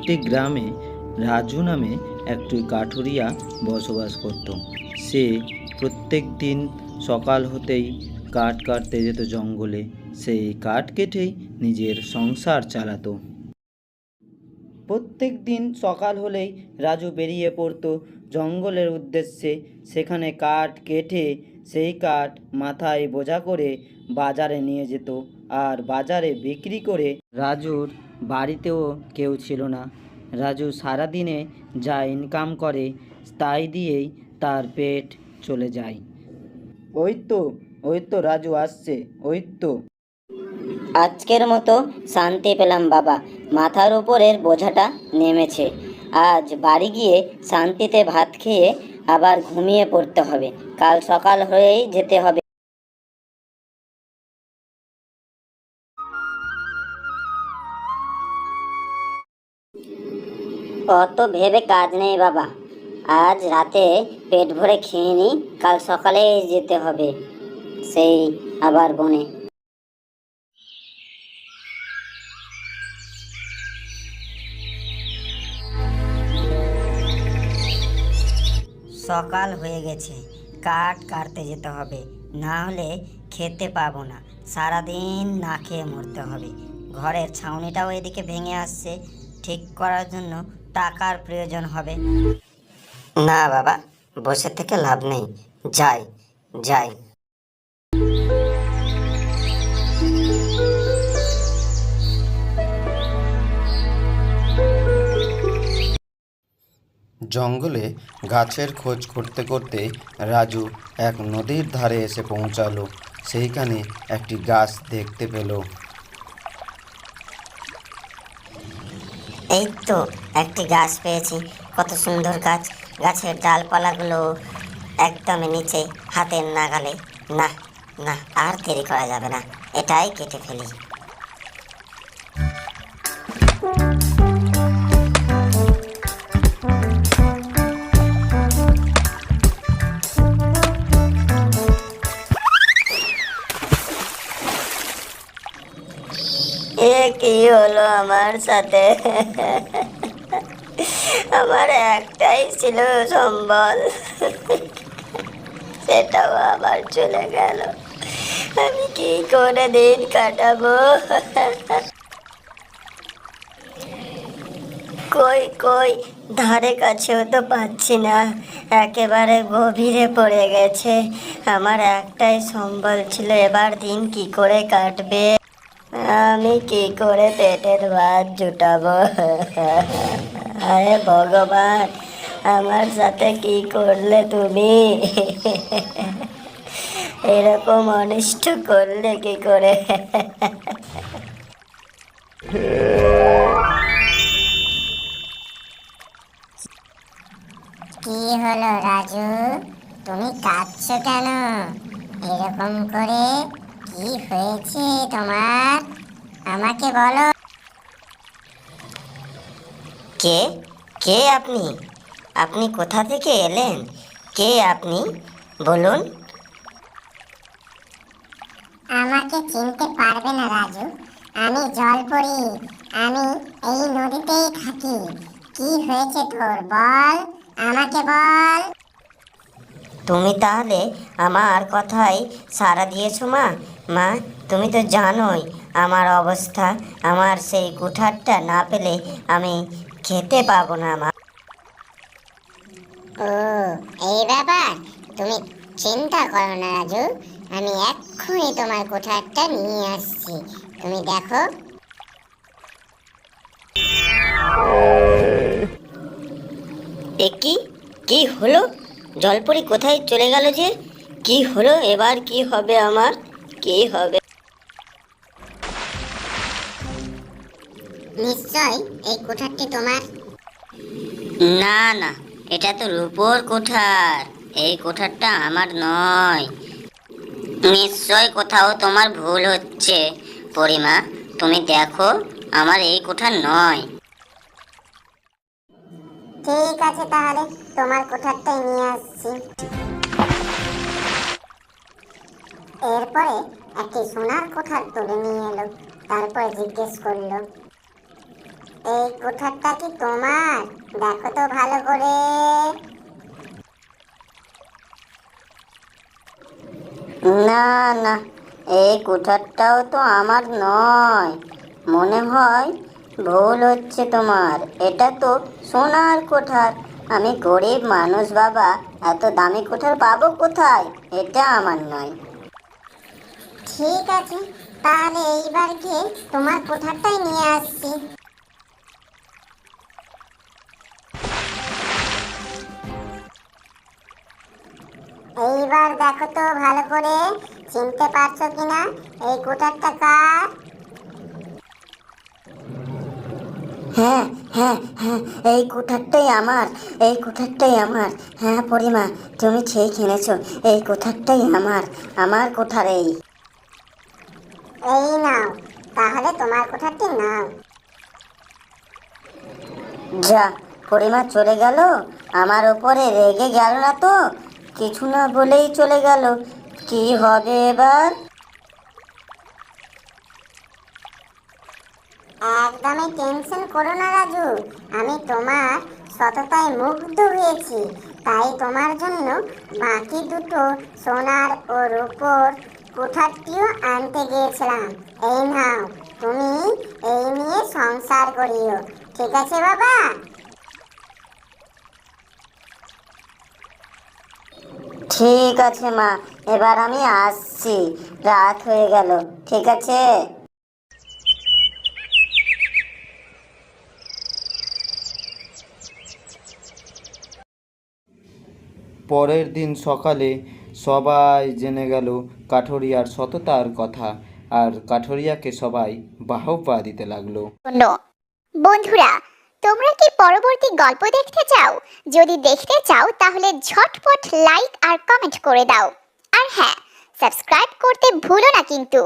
একটি গ্রামে রাজু নামে একটি কাঠুরিয়া বসবাস করত। সে প্রত্যেক দিন সকাল হতেই কাঠ কাটতে যেত জঙ্গলে। সেই কাঠ কেটেই নিজের সংসার চালাতো। প্রত্যেক দিন সকাল হলেই রাজু বেরিয়ে পড়তো। জঙ্গলের উদ্দেশ্যে সেখানে কাঠ কেটে সেই কাঠ মাথায় বোঝা করে বাজারে নিয়ে যেত। আর বাজারে বিক্রি করে রাজুর বাড়িতেও কেউ ছিল না। রাজু সারাদিনে যা ইনকাম করে তাই দিয়েই তার পেট চলে যায়। ওই তো ওই তো রাজু আসছে ওই তো। আজকের মতো শান্তি পেলাম বাবা। মাথার উপরের বোঝাটা নেমেছে। আজ বাড়ি গিয়ে শান্তিতে ভাত খেয়ে আবার ঘুমিয়ে পড়তে হবে। কাল সকাল হয়েই যেতে হবে। অত ভেবে কাজ নেই বাবা। আজ রাতে পেট ভরে খেয়ে নিই কাল সকালেই যেতে হবে, সেই আবার বনে। সকাল হয়ে গেছে, কাঠ কাটতে যেতে হবে, না হলে খেতে পাবো না। সারাদিন না খেয়ে মরতে হবে। ঘরের ছাউনিটাও এদিকে ভেঙে আসছে ঠিক করার জন্য টাকার প্রয়োজন হবে। না বাবা, বসে থেকে লাভ নেই। যাই যাই। জঙ্গলে গাছের খোঁজ করতে করতে রাজু এক নদীর ধারে এসে পৌঁছালো। সেইখানে একটি গাছ দেখতে পেল। এই তো, একটি গাছ পেয়েছি। কত সুন্দর গাছ। গাছের ডালপালাগুলো একদমই নিচে, হাতের নাগালে। না না আর দেরি করা যাবে না। এটাই কেটে ফেলি। এ কি হলো আমার সাথে? আমার একটাই ছিল সম্বল। সেটাও আবার চলে গেল। আমি কি করে দিন কাটাবো? কই কই, ধারে কাছেও তো পাচ্ছি না। একেবারে গভীরে পড়ে গেছে। আমার একটাই সম্বল ছিল, এবার দিন কি করে কাটবে? আমি কি করে পেটের ভাত জুটাবো? আরে ভগবান, আমার সাথে কি করলে তুমি? এরকম অনিষ্ট করলে কি করে? কি হলো রাজু? তুমি কাঁদছো কেন? এরকম করে কি হয়েছে তোমার? আমাকে বলো। কে? কে আপনি? আপনি কোথা থেকে এলেন? কে আপনি? বলুন। আমাকে চিনতে পারবে না রাজু। আমি জলপরি। আমি এই নদীতেই থাকি। কি হয়েছে তোর? বল। আমাকে বল। তুমি তাহলে আমার কথাই সাড়া দিয়েছ মা? মা তুমি তো জানোই আমার অবস্থা। আমার সেই কুঠারটা না পেলে আমি খেতে পাবো না মা। ও এই ব্যাপার? তুমি চিন্তা করো না রাজু। আমি এক্ষুনি তোমার কোঠারটা নিয়ে আসছি। তুমি দেখো। এ কি? কি হলো? জলপরি কোথায় চলে গেল যে? কি হলো? এবার কি হবে আমার? কি হবে? নিশ্চয় এই কোঠারটি তোমার। না না এটা তো রূপোর কোঠার। এই কোঠারটা আমার নয়। নিশ্চয় কোথাও তোমার ভুল হচ্ছে। পরিমা তুমি দেখো আমার এই কোঠার নয়। ঠিক আছে তাহলে তোমার কোঠারটাই নিয়ে আসছি। এরপরে একটি সোনার কোঠার তুলে নিয়ে এলো, তারপরে জিজ্ঞেস করল, এই কোঠারটা কি তোমার? দেখো তো ভালো করে। না না, এই কুঠারটাও তো আমার নয়। মনে হয় ভুল হচ্ছে তোমার। এটা তো সোনার কোঠার। আমি গরিব মানুষ বাবা, এত দামি কোঠার পাবো কোথায়? এটা আমার নয়। ঠিক আছে, তাহলে এইবার গিয়ে তোমার কোঠারটাই নিয়ে আসছি। এইবার দেখো তো ভালো করে, চিনতে পারছ কিনা? এই কোঠারটা কার? হ্যাঁ হ্যাঁ হ্যাঁ এই কুঠারটাই আমার, এই কুঠারটাই আমার। হ্যাঁ পরিমা, তুমি ঠিক কিনেছো এই কুঠারটাই আমার আমার কোঠার এই। এই নাও, তাহলে তোমার কোঠারটি নাও। যা, পরিমা চলে গেল? আমার ওপরে রেগে গেল না তো? কিছু না বলেই চলে গেল। কি হবে এবার? একদমই টেনশন করো না, রাজু। আমি তোমার সততায় মুগ্ধ হয়েছি। তাই তোমার জন্য বাকি দুটো সোনার ও রূপোর কুঠারটিও আনতে গিয়েছিলাম। এই নাও তুমি এই নিয়ে সংসার করিও ঠিক আছে বাবা? ঠিক আছে মা এবার আমি আসছি রাত হয়ে গেল ঠিক আছে? পরের দিন সকালে সবাই জেনে গেল কাঠুরিয়ার সততার কথা আর কাঠুরিয়াকে সবাই বাহবা দিতে লাগল। বন্ধুরা, তোমরা কি পরবর্তী গল্প দেখতে চাও? যদি দেখতে চাও, তাহলে ঝটপট লাইক আর কমেন্ট করে দাও। আর হ্যাঁ সাবস্ক্রাইব করতে ভুলো না কিন্তু।